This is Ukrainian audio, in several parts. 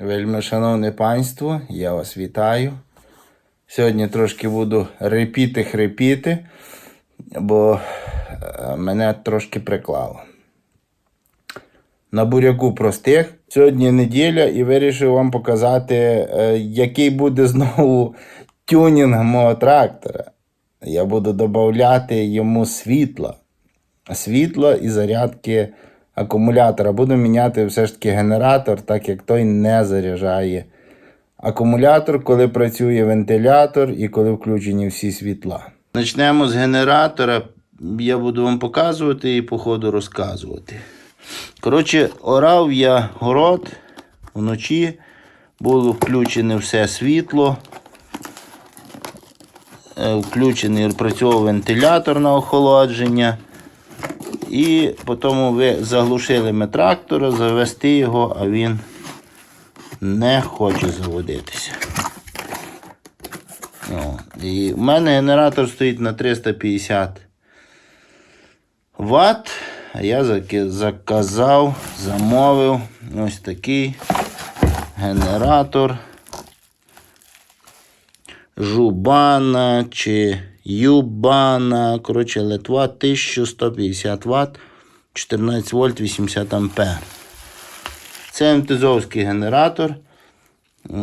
Вельми шановне панство, я вас вітаю. Сьогодні трошки буду репіти хрипіти, бо е, мене трошки приклало. На буряку простих. Сьогодні неділя і вирішив вам показати, е, який буде знову тюнінг мого трактора. Я буду додати йому світла. Світла і зарядки акумулятора. Буду міняти все ж таки генератор, так як той не заряджає акумулятор, коли працює вентилятор і коли включені всі світла. Почнемо з генератора. Я буду вам показувати і по ходу розказувати. Коротше, орав я город вночі, було включене все світло. Е, Включений працював вентилятор на охолодження. І потім ви заглушили ми трактора, завести його, а він не хоче заводитися. О, і в мене генератор стоїть на 350 Вт. А я заказав, замовив ось такий генератор. Жубана чи Юбана. Коротше, Литва 1150 Вт, 14 вольт 80 ампер. Це МТЗовський генератор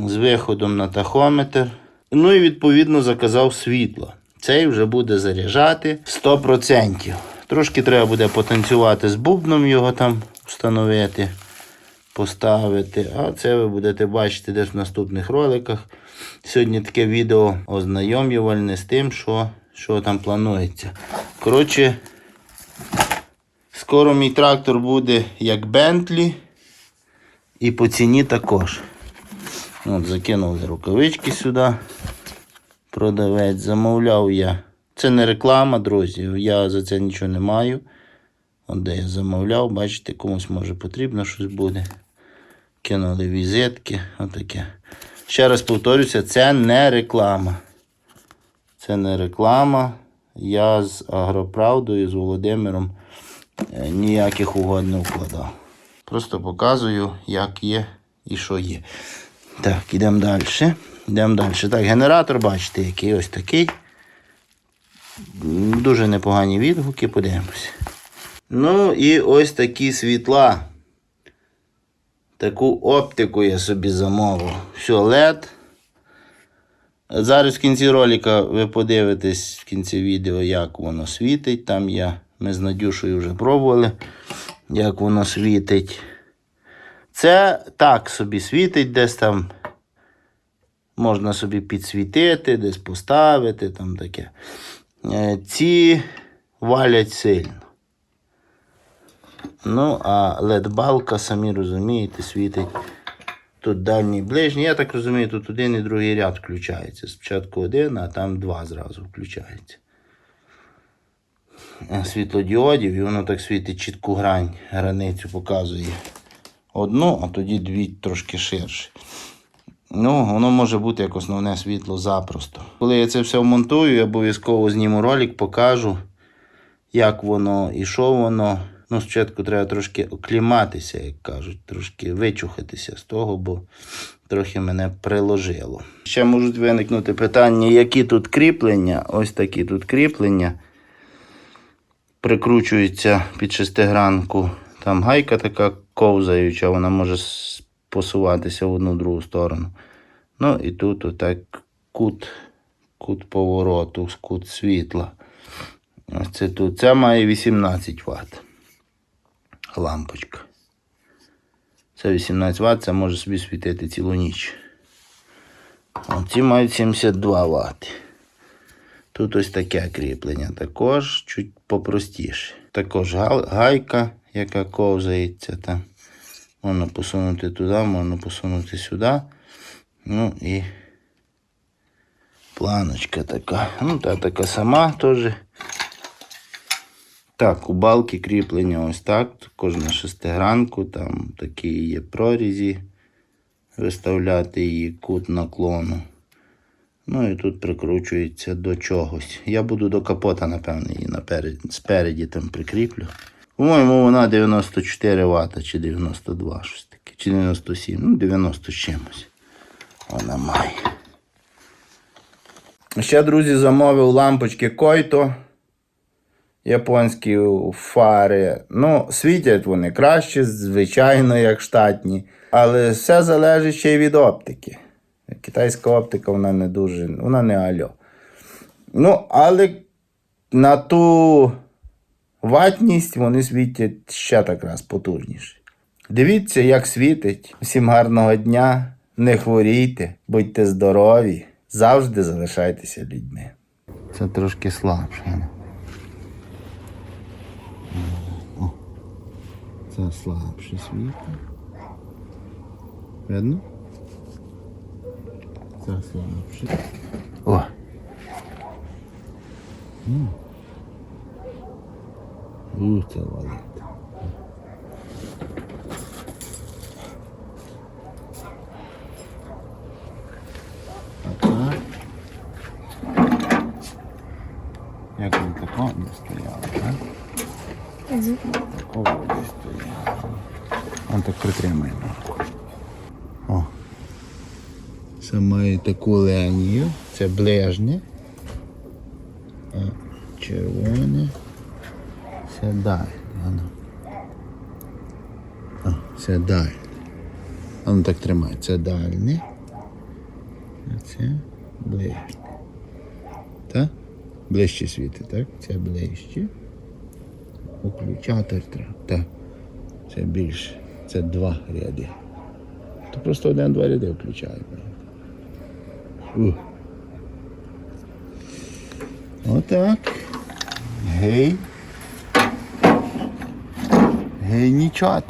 з виходом на тахометр. Ну і відповідно заказав світло. Цей вже буде заряджати 100%. Трошки треба буде потанцювати з бубном його там встановити, поставити. А це ви будете бачити десь в наступних роликах. Сьогодні таке відео ознайомлювальне з тим, що, що там планується. Коротше, скоро мій трактор буде як Бентлі. І по ціні також. От, закинули рукавички сюди. Продавець. Замовляв я. Це не реклама, друзі. Я за це нічого не маю. От де я замовляв, бачите, комусь може потрібно щось буде. Кинули візитки. Отаке. Ще раз повторюся, це не реклама. Це не реклама. Я з Агроправдою, з Володимиром е, ніяких угод не вкладав. Просто показую, як є і що є. Так, ідемо далі. Йдемо далі. Так, генератор, бачите, який ось такий. Дуже непогані відгуки, подивимося. Ну і ось такі світла. Таку оптику я собі замовив. Все, LED. Зараз в кінці ролика ви подивитесь в кінці відео, як воно світить. Там я, ми з Надюшою вже пробували, як воно світить. Це так собі світить, десь там можна собі підсвітити, десь поставити, там таке. Е, Ці валять сильно. Ну, а LED-балка, самі розумієте, світить. Тут дальній ближній. Я так розумію, тут один і другий ряд включається. Спочатку один, а там два зразу включається. Світлодіодів, і воно так світить чітку грань, границю показує. Одну, а тоді дві трошки ширше. Ну, воно може бути як основне світло запросто. Коли я це все вмонтую, я обов'язково зніму ролик, покажу, як воно і що воно. Ну, спочатку треба трошки окліматися, як кажуть, трошки вичухатися з того, бо трохи мене приложило. Ще можуть виникнути питання, які тут кріплення. Ось такі тут кріплення. Прикручується під шестигранку. Там гайка така ковзаюча, вона може посуватися в одну другу сторону. Ну і тут отак кут, кут повороту, кут світла. Ось це тут. Це має 18 Вт. Лампочка. Це 18 Вт, це може собі світити цілу ніч. Оці мають 72 Вт. Тут ось таке кріплення. Також чуть попростіше. Також гайка, яка ковзається там. Можна посунути туди, можна посунути сюди. Ну і планочка така. Ну, та така сама теж. Так, у балки кріплення ось так. Також на шестигранку, там такі є прорізі. Виставляти її кут наклону. Ну і тут прикручується до чогось. Я буду до капота, напевно, її наперед, спереді там прикріплю. По-моєму, вона 94 Вт чи 92, щось таке. Чи 97, ну 90 з чимось. Вона має. Ще, друзі, замовив лампочки Който. Японські фари. Ну, світять вони краще, звичайно, як штатні. Але все залежить ще й від оптики. Китайська оптика, вона не дуже, вона не альо. Ну, але на ту ватність вони світять ще так раз потужніше. Дивіться, як світить. Всім гарного дня. Не хворійте, будьте здорові, завжди залишайтеся людьми. Це трошки слабше. О, це слабше світло. Видно? Це слабше. О. Ух, це валить. Так. Як він такого не стояв, так? Такого не стояв. Он так притримаємо. О. Це має таку лінію. Це ближнє. А червоне. Це далі. Воно. О, це далі. Воно так тримає. Це дальне. А це ближнє. Так? Ближче світить, так? Це ближче. Включатор треба. Так. Це більше. Це два ряди. То просто один-два ряди включає. Ух. Отак. Гей. Гей, нічого.